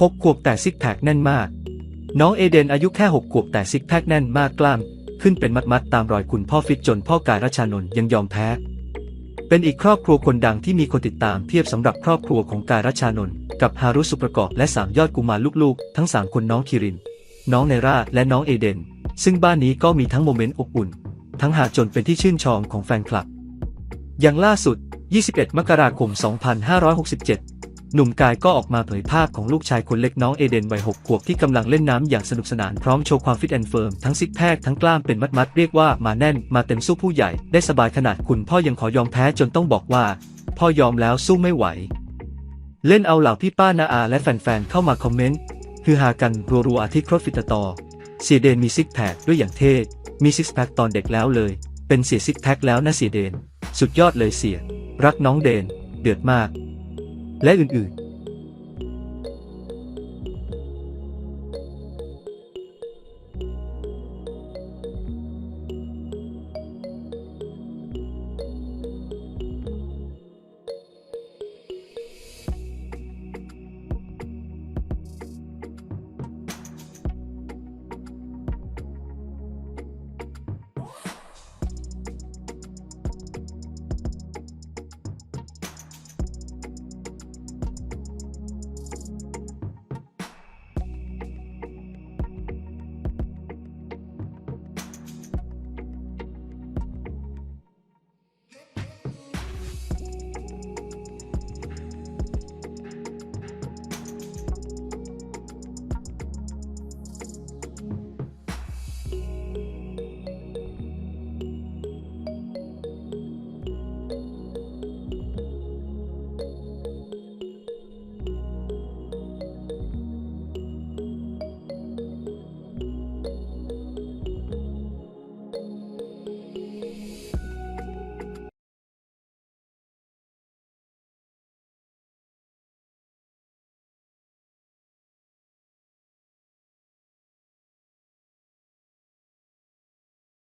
หกขวบแต่ซิกแพคแน่นมาก น้องเอเดนอายุแค่หกขวบแต่ซิกแพคแน่นมากกล้าม ขึ้นเป็นมัดๆตามรอยคุณพ่อฟิตจนพ่อกายรัชานนท์ยังยอมแพ้ เป็นอีกครอบครัวคนดังที่มีคนติดตามเทียบสำหรับครอบครัวของกายรัชานนท์กับฮารุสุประกอบและสามยอดกุมารลูกๆ ทั้งสามคนน้องคิริน น้องเนราและน้องเอเดน ซึ่งบ้านนี้ก็มีทั้งโมเมนต์อบอุ่น ทั้งหาจนเป็นที่ชื่นชมของแฟนคลับ อย่างล่าสุด 21 มกราคม 2567 หนุ่มกายก็ออกมาเผยภาพของลูกชายคนเล็กน้องเอเดนวัย6ขวบที่กำลังเล่นน้ำอย่างสนุกสนานพร้อมโชว์ความฟิตแอนด์เฟิร์มทั้งซิกแพคทั้งกล้ามเป็นมัดๆเรียกว่ามาแน่นมาเต็มสู้ผู้ใหญ่ได้สบายขนาดคุณพ่อยังขอยอมแพ้จนต้องบอกว่า พ่อยอมแล้วสู้ไม่ไหว เล่นเอาเหล่าพี่ป้านาอา และแฟนๆเข้ามาคอมเมนต์คือหากันรัวๆอาทิตย์ครบฟิตตอเสียเดนมีซิกแพคด้วยอย่างเท่มีซิกแพคตอนเด็กแล้วเลย เป็นเสียซิกแพคแล้วนะเสียเดน สุดยอดเลยเสีย รักน้องเดน เดือดมาก และอื่นๆ